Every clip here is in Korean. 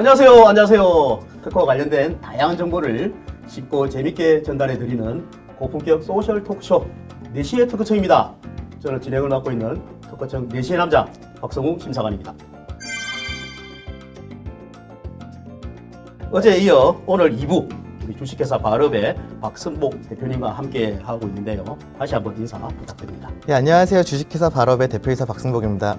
안녕하세요. 안녕하세요. 특허와 관련된 다양한 정보를 쉽고 재밌게 전달해 드리는 고품격 소셜 토크쇼 4시의 특허청입니다. 저는 진행을 맡고 있는 특허청 4시의 남자 박성우 심사관입니다. 어제에 이어 오늘 2부 우리 주식회사 바럽의 박승복 대표님과 함께 하고 있는데요. 다시 한번 인사 부탁드립니다. 예, 안녕하세요. 주식회사 발업의 대표이사 박승복입니다.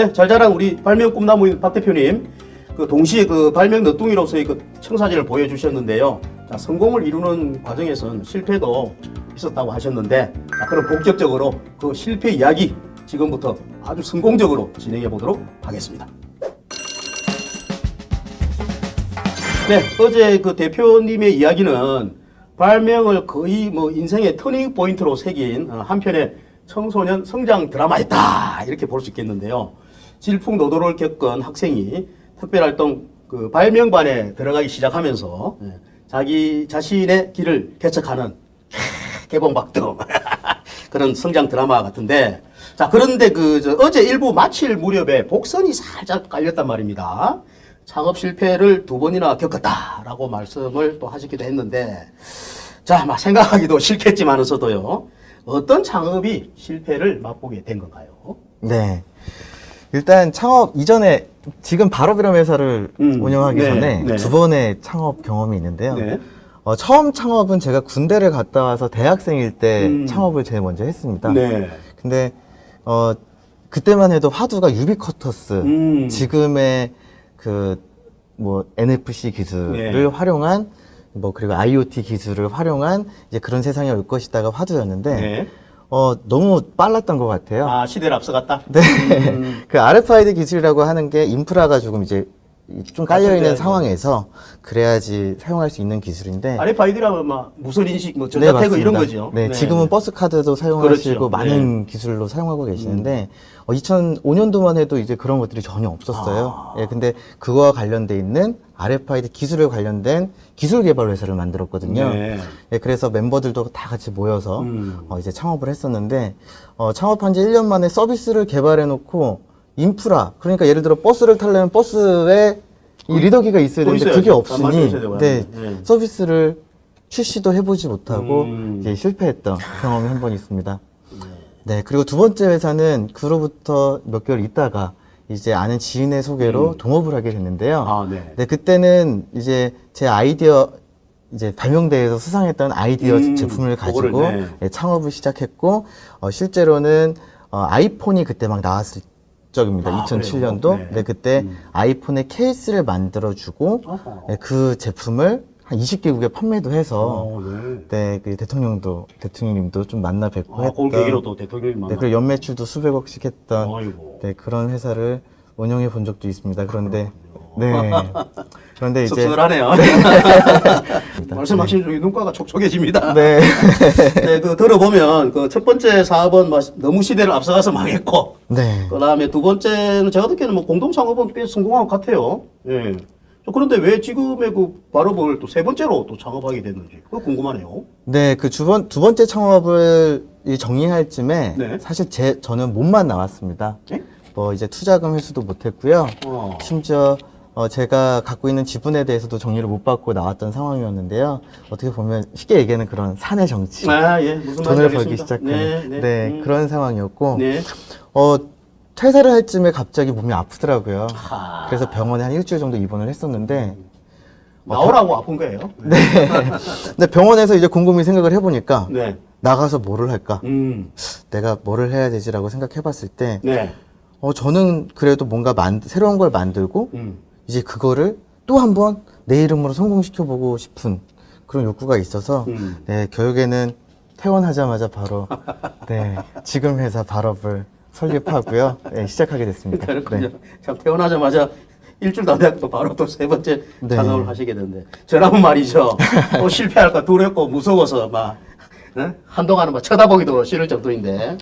네, 잘 자란 우리 발명 꿈나무인 박 대표님. 그 동시에 그 발명 너뚱이로서의 그 청사진을 보여주셨는데요. 자, 성공을 이루는 과정에서는 실패도 있었다고 하셨는데, 자, 그럼 본격적으로 그 실패 이야기 지금부터 아주 성공적으로 진행해 보도록 하겠습니다. 네, 어제 그 대표님의 이야기는 발명을 거의 뭐 인생의 터닝 포인트로 새긴 어, 한편의 청소년 성장 드라마였다 이렇게 볼 수 있겠는데요. 질풍노도를 겪은 학생이 특별활동 그 발명반에 들어가기 시작하면서 예, 자기 자신의 길을 개척하는 개봉박도 그런 성장 드라마 같은데 자 그런데 그저 어제 일부 마칠 무렵에 복선이 살짝 깔렸단 말입니다. 창업 실패를 두 번이나 겪었다라고 말씀을 또 하시기도 했는데 자, 막 생각하기도 싫겠지만서도요. 어떤 창업이 실패를 맛보게 된 건가요? 네. 일단 창업 이전에 지금 발업이라는 회사를 음, 운영하기 네, 전에 네. 두 번의 창업 경험이 있는데요. 네. 어, 처음 창업은 제가 군대를 갔다 와서 대학생일 때 음. 창업을 제일 먼저 했습니다. 네. 근데 어, 그때만 해도 화두가 유비쿼터스 음. 지금의 그 뭐 NFC 기술을 네. 활용한 뭐 그리고 IoT 기술을 활용한 이제 그런 세상이 올 것이다가 화두였는데 네. 어 너무 빨랐던 것 같아요. 아, 시대를 앞서갔다? 네. 음. 그 RFID 기술이라고 하는 게 인프라가 조금 이제 좀 깔려 있는 갖춰져야죠. 상황에서 그래야지 사용할 수 있는 기술인데 RFID라면 막 무선 인식, 뭐 네, 전자 태그 이런 맞습니다. 거죠. 네, 지금은 버스 카드도 사용하시고 그렇죠. 많은 기술로 사용하고 계시는데 어, 2005년도만 해도 이제 그런 것들이 전혀 없었어요. 아. 예, 근데 그거와 관련돼 있는 RFID 기술에 관련된 기술 개발 회사를 만들었거든요. 네. 예, 그래서 멤버들도 다 같이 모여서 음. 어, 이제 창업을 했었는데 어, 창업한 지 1년 만에 서비스를 개발해 놓고 인프라 그러니까 예를 들어 버스를 타려면 버스에 이 리더기가 있어야 또 되는데 있어야죠. 그게 아, 없으니. 네, 네. 서비스를 출시도 해보지 못하고 음. 이제 실패했던 경험이 한 번 있습니다. 네, 그리고 두 번째 회사는 그로부터 몇 개월 있다가 이제 아는 지인의 소개로 동업을 하게 됐는데요. 음. 아, 네. 네, 그때는 이제 제 아이디어 이제 발명대회에서 수상했던 아이디어 음, 제품을 가지고 그거를, 네. 네, 창업을 시작했고 어, 실제로는 어, 아이폰이 그때 막 나왔을 적입니다. 아, 2007년도. 그래요? 네. 네. 그때 음. 아이폰의 케이스를 만들어주고 어허. 네, 그 제품을 한 20개국에 판매도 해서 어, 네. 네, 그 대통령도 대통령님도 좀 만나 뵙고 아, 했던 그 계기로 또 대통령이 만나. 네, 그리고 연매출도 수백억씩 했던 아이고. 네, 그런 회사를 운영해 본 적도 있습니다. 그런데 네. 그런데 이제 씁쓸하네요. 말씀하신 중에 눈가가 촉촉해집니다. 네. 네, 그 들어보면 그 첫 번째 사업은 뭐 너무 시대를 앞서가서 망했고, 네. 그 다음에 두 번째는 제가 듣기에는 뭐 공동 창업은 꽤 성공한 것 같아요. 예. 저 그런데 왜 지금의 그 바로을 또세 번째로 또 창업하게 됐는지 그거 궁금하네요. 네, 그 두 번, 두 번째 창업을 이 정리할 쯤에 네. 사실 제, 저는 몸만 나왔습니다. 예? 뭐 이제 투자금 회수도 못 했고요. 어. 심지어 어, 제가 갖고 있는 지분에 대해서도 정리를 못 받고 나왔던 상황이었는데요. 어떻게 보면 쉽게 얘기하는 그런 사내 정치. 아, 예. 무슨 돈을 벌기 알겠습니다. 시작하는 네, 네, 네. 음. 그런 상황이었고 네. 어, 퇴사를 할 쯤에 갑자기 몸이 아프더라고요. 하. 그래서 병원에 한 일주일 정도 입원을 했었는데 나오라고 아픈 거예요? 네. 근데 병원에서 이제 곰곰이 생각을 해보니까 네. 나가서 뭐를 할까? 음. 내가 뭐를 해야 되지라고 생각해봤을 때 네. 어, 저는 그래도 뭔가 만, 새로운 걸 만들고 음. 이제 그거를 또 한번 내 이름으로 성공시켜 보고 싶은 그런 욕구가 있어서 음. 네, 결국에는 퇴원하자마자 바로 네, 지금 회사 발업을 설립하고요. 네, 시작하게 됐습니다. 그렇군요. 네. 참 태어나자마자 일주일도 안 되고 바로 또 세 번째 네. 창업을 하시게 됐는데 저라면 말이죠. 또 실패할까 두렵고 무서워서 막 어? 한동안은 막 쳐다보기도 싫을 정도인데.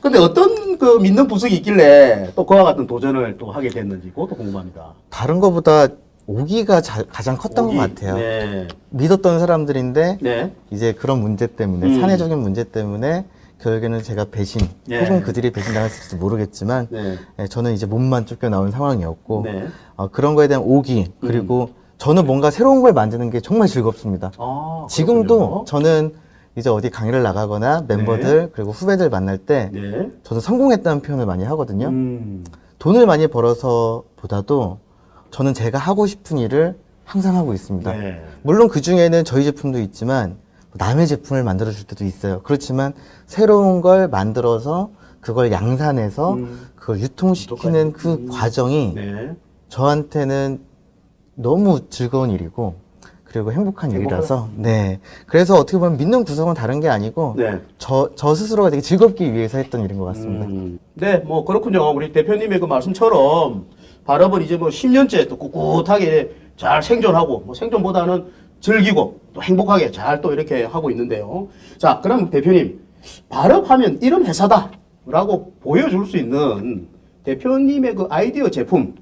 근데 어떤 그 믿는 부석이 있길래 또 그와 같은 도전을 또 하게 됐는지 그것도 궁금합니다. 다른 것보다 오기가 자- 가장 컸던 오기. 것 같아요. 네. 믿었던 사람들인데 네. 이제 그런 문제 때문에 음. 사내적인 문제 때문에 결국에는 제가 배신 예. 혹은 그들이 배신당했을지도 모르겠지만 네. 예, 저는 이제 몸만 쫓겨 나온 상황이었고 네. 어, 그런 거에 대한 오기 그리고 저는 뭔가 새로운 걸 만드는 게 정말 즐겁습니다. 아, 지금도 그렇군요. 저는 이제 어디 강의를 나가거나 멤버들 그리고 후배들 만날 때 네. 저는 성공했다는 표현을 많이 하거든요. 음. 돈을 많이 벌어서 보다도 저는 제가 하고 싶은 일을 항상 하고 있습니다. 네. 물론 그 중에는 저희 제품도 있지만 남의 제품을 만들어 줄 때도 있어요. 그렇지만 새로운 걸 만들어서 그걸 양산해서 음. 그걸 유통시키는 그 음. 과정이 네. 저한테는 너무 즐거운 일이고 그리고 행복한. 일이라서 네 그래서 어떻게 보면 믿는 구성은 다른 게 아니고 네. 저, 저 스스로가 되게 즐겁기 위해서 했던 일인 것 같습니다. 음. 네, 뭐 그렇군요. 우리 대표님의 그 말씀처럼 발업은 이제 뭐 10년째 또 꿋꿋하게 잘 생존하고 뭐 생존보다는 즐기고 또 행복하게 잘 또 이렇게 하고 있는데요. 자, 그럼 대표님 발업하면 이런 회사다라고 보여줄 수 있는 대표님의 그 아이디어 제품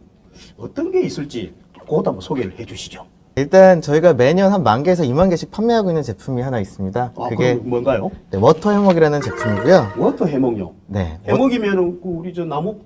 어떤 게 있을지 그것도 한번 소개를 해주시죠. 일단 저희가 매년 한 만 개에서 2만 개씩 판매하고 있는 제품이 하나 있습니다. 아, 그게 그게 뭔가요? 네, 워터 해먹이라는 제품이고요. 워터 해먹용. 네, 해먹이면은 그 우리 저 나무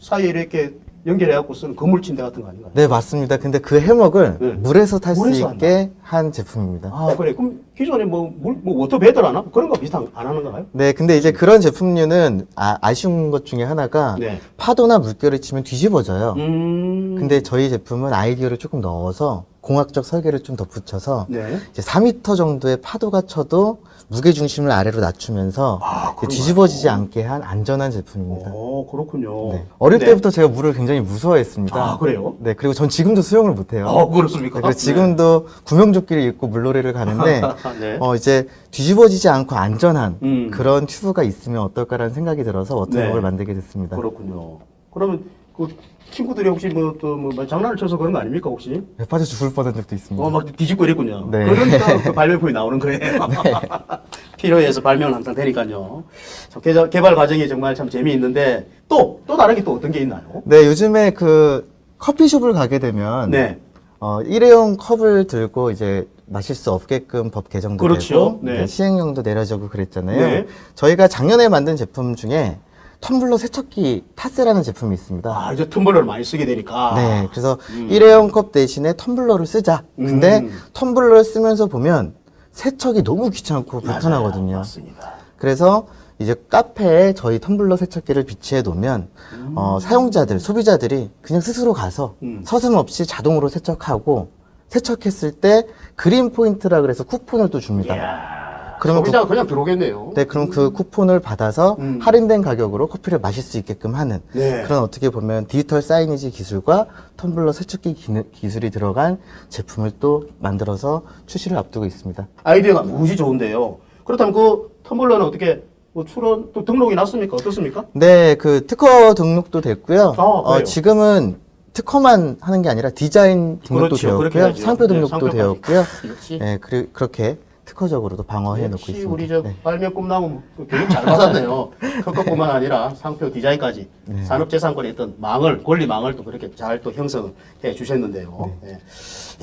사이에 이렇게 연결해갖고 쓰는 그물 침대 같은 거 아닌가요? 네 맞습니다. 근데 그 해먹을 네. 물에서 탈 수 물에서 있게 한 제품입니다. 아 그래 그럼 기존에 뭐 물 뭐 워터 베들 하나 그런 거 비슷한 거안 하는 건가요? 네, 근데 이제 그런 제품류는 아, 쉬운 것 중에 하나가 네. 파도나 물결을 치면 뒤집어져요. 음. 근데 저희 제품은 아이디어를 조금 넣어서 공학적 설계를 좀 덧붙여서 네. 이제 4m 정도의 파도가 쳐도 무게 중심을 아래로 낮추면서 아, 이제? 뒤집어지지 않게 한 안전한 제품입니다. 오 그렇군요. 네. 어릴 네. 때부터 제가 물을 굉장히 무서워했습니다. 아 그래요? 네, 그리고 전 지금도 수영을 못해요. 아 그렇습니까? 그리고 지금도 구명조끼를 입고 물놀이를 가는데 네. 어 이제 뒤집어지지 않고 안전한 음. 그런 튜브가 있으면 어떨까라는 생각이 들어서 네. 워터복을 만들게 됐습니다. 그렇군요. 그러면 그 친구들이 혹시 뭐 또 뭐 장난을 쳐서 그런 거 아닙니까 혹시? 배 빠져 죽을 뻔한 적도 있습니다. 어 막 뒤집고 이랬군요. 네. 그러니까 그 발명품이 나오는 거예요. 필요해서 발명은 항상 되니까요. 참 개발, 과정이 정말 참 재미있는데 또또 다른 게 또 어떤 게 있나요? 네, 요즘에 그 커피숍을 가게 되면 네. 어, 일회용 컵을 들고 이제 마실 수 없게끔 법 개정도 그렇죠. 되고 네. 네, 시행령도 내려지고 그랬잖아요. 네. 저희가 작년에 만든 제품 중에 텀블러 세척기 타스라는 제품이 있습니다. 아 이제 텀블러를 많이 쓰게 되니까. 네, 그래서 일회용 컵 대신에 텀블러를 쓰자. 근데 음. 텀블러를 쓰면서 보면 세척이 너무 귀찮고. 불편하거든요. 맞습니다. 그래서 이제 카페에 저희 텀블러 세척기를 비치해 놓으면 어, 사용자들, 소비자들이 그냥 스스로 가서 음. 서슴없이 자동으로 세척하고 세척했을 때 그린 포인트라 그래서 쿠폰을 또 줍니다. 이야. 그러면 소비자가 그 냥 들어오겠네요. 네, 그럼 그 쿠폰을 받아서 음. 할인된 가격으로 커피를 마실 수 있게끔 하는 네. 그런 어떻게 보면 디지털 사이니지 기술과 텀블러 세척기 기능- 기술 이 들어간 제품을 또 만들어서 출시를 앞두고 있습니다. 아이디어가 무지 좋은데요. 그렇다면 그 텀블러는 어떻게 뭐 출원 또 등록이 났습니까? 어떻습니까? 네, 그 특허 등록도 됐고요. 아, 어? 지금은 특허만 하는 게 아니라 디자인 등록도 그렇죠. 그렇게 되었고요. 해야죠. 상표 네, 등록도 상표까지. 되었고요. 역시. 네, 그, 그렇게 특허적으로도 방어해 놓고 있습니다. 우리 저 네. 발명 꿈나무 그 교육 잘 받았네요. 특허뿐만 아니라 상표 디자인까지 네. 산업재산권의 어떤 망을 권리망을 또 그렇게 잘 또 형성해 주셨는데요. 네.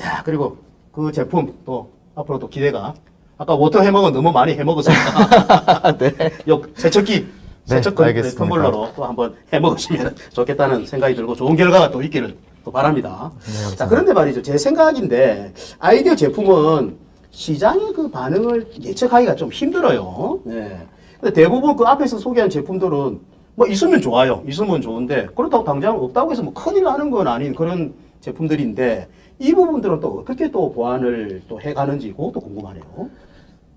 야 그리고 그 제품 또 앞으로 또 기대가 아까 워터 해먹은 너무 많이 해먹었으니까 네. 요 세척기 네, 세척 건 알겠습니다. 텀블러로 또 한번 해먹으시면 좋겠다는 생각이 들고 좋은 결과가 또 있기를 또 바랍니다. 네. 자 그런데 말이죠 제 생각인데 아이디어 제품은 시장의 그 반응을 예측하기가 좀 힘들어요. 네. 근데 대부분 그 앞에서 소개한 제품들은 뭐 있으면 좋아요. 있으면 좋은데 그렇다고 당장 없다고 해서 뭐 큰일 나는 건 아닌 그런 제품들인데 이 부분들은 또 어떻게 또 보완을 또 해가는지 그것도 궁금하네요.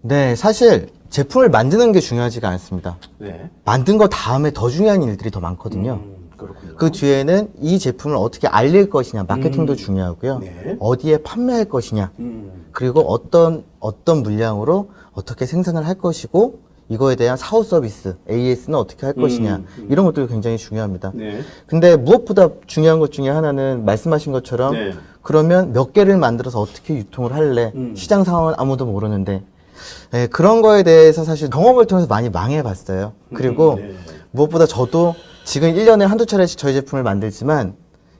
네, 사실 제품을 만드는 게 중요하지가 않습니다. 네. 만든 거 다음에 더 중요한 일들이 더 많거든요. 음, 그렇군요. 그 뒤에는 이 제품을 어떻게 알릴 것이냐, 마케팅도 음. 중요하고요. 네. 어디에 판매할 것이냐, 음. 그리고 어떤 어떤 물량으로 어떻게 생산을 할 것이고 이거에 대한 사후 서비스 AS는 어떻게 할 음, 것이냐 음. 이런 것들이 굉장히 중요합니다. 네. 근데 무엇보다 중요한 것 중에 하나는 말씀하신 것처럼 네. 그러면 몇 개를 만들어서 어떻게 유통을 할래? 음. 시장 상황은 아무도 모르는데 예, 그런 거에 대해서 사실 경험을 통해서 많이 망해봤어요. 그리고 음, 네. 무엇보다 저도 지금 1년에 한두 차례씩 저희 제품을 만들지만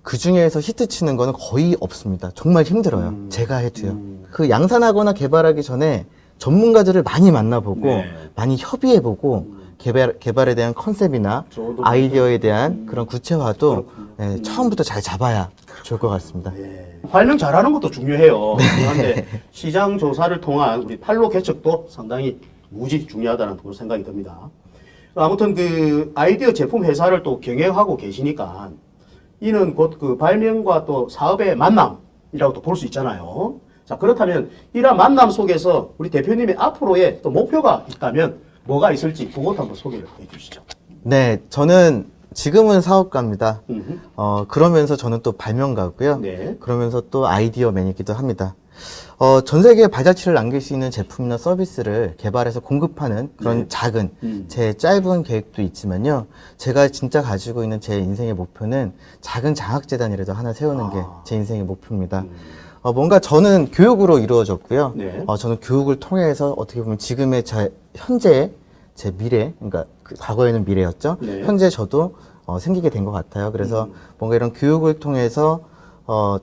그 중에서 히트 치는 거는 거의 없습니다. 정말 힘들어요. 음. 제가 해도요. 음. 그 양산하거나 개발하기 전에 전문가들을 많이 만나보고 네. 많이 협의해보고 개발, 개발에 대한 컨셉이나 아이디어에 대한 그런 구체화도. 네, 처음부터 잘 잡아야 좋을 것 같습니다. 예. 발명 잘하는 것도 중요해요. 그런데 시장 조사를 통한 우리 판로 개척도 상당히 무지 중요하다는 그런 생각이 듭니다. 아무튼 그 아이디어 제품 회사를 또 경영하고 계시니까 이는 곧 그 발명과 또 사업의 만남이라고 또볼수 있잖아요. 자, 그렇다면 이러한 만남 속에서 우리 대표님의 앞으로의 또 목표가 있다면 뭐가 있을지 그것도 한번 소개를 해 주시죠. 네, 저는 지금은 사업가입니다. 음흠. 어, 그러면서 저는 또 발명가고요. 네. 그러면서 또 아이디어맨이기도 합니다. 어, 전 세계에 발자취를 남길 수 있는 제품이나 서비스를 개발해서 공급하는 그런 네. 작은 음. 제 짧은 계획도 있지만요. 제가 진짜 가지고 있는 제 인생의 목표는 작은 장학재단이라도 하나 세우는 아. 게 제 인생의 목표입니다. 어, 뭔가 저는 교육으로 이루어졌고요. 네. 어, 저는 교육을 통해서 어떻게 보면 지금의 제 현재 제 미래, 그러니까 그 과거에는 미래였죠. 네. 현재 저도 어, 생기게 된 것 같아요. 그래서 뭔가 이런 교육을 통해서 어,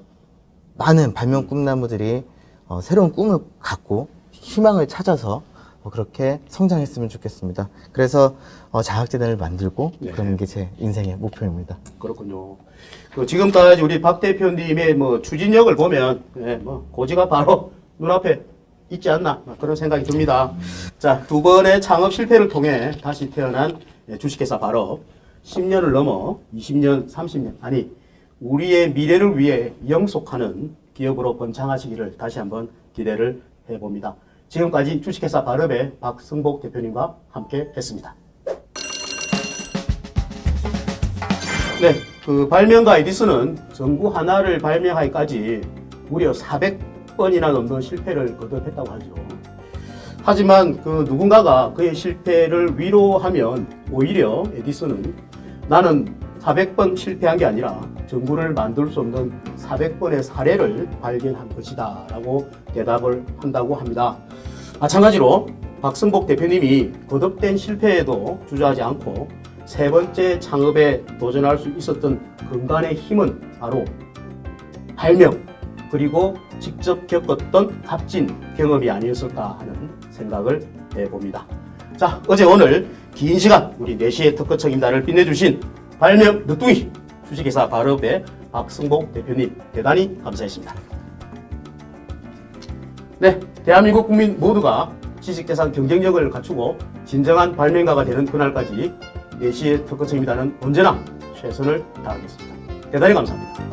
많은 발명 꿈나무들이 어, 새로운 꿈을 갖고 희망을 찾아서 어, 그렇게 성장했으면 좋겠습니다. 그래서 어, 장학재단을 만들고 네. 그러는 게제 인생의 목표입니다. 그렇군요. 그 지금까지 우리 박 대표님의 뭐 추진력을 보면 예, 뭐 고지가 바로 눈앞에 있지 않나 그런 생각이 듭니다. 자, 두 번의 창업 실패를 통해 다시 태어난 예, 주식회사 바로 10년을 넘어 20년, 30년 아니 우리의 미래를 위해 영속하는 기업으로 번창하시기를 다시 한번 기대를 해봅니다. 지금까지 주식회사 바르의 박승복 대표님과 함께 했습니다. 네, 그 발명가 에디슨은 전구 하나를 발명하기까지 무려 400번이나 넘는 실패를 거듭했다고 하죠. 하지만 그 누군가가 그의 실패를 위로하면 오히려 에디슨은 나는 400번 실패한 게 아니라 전구를 만들 수 없는 400번의 사례를 발견한 것이다 라고 대답을 한다고 합니다. 마찬가지로 박승복 대표님이 거듭된 실패에도 주저하지 않고 세 번째 창업에 도전할 수 있었던 근간의 힘은 바로 발명 그리고 직접 겪었던 값진 경험이 아니었을까 하는 생각을 해봅니다. 자, 어제 오늘 긴 시간 우리 4시의 특허 책임자를 빛내주신 발명 늦둥이 주식회사 바르업의 박승복 대표님 대단히 감사했습니다. 네, 대한민국 국민 모두가 지식재산 경쟁력을 갖추고 진정한 발명가가 되는 그날까지 4시의 특허 책임자는 언제나 최선을 다하겠습니다. 대단히 감사합니다.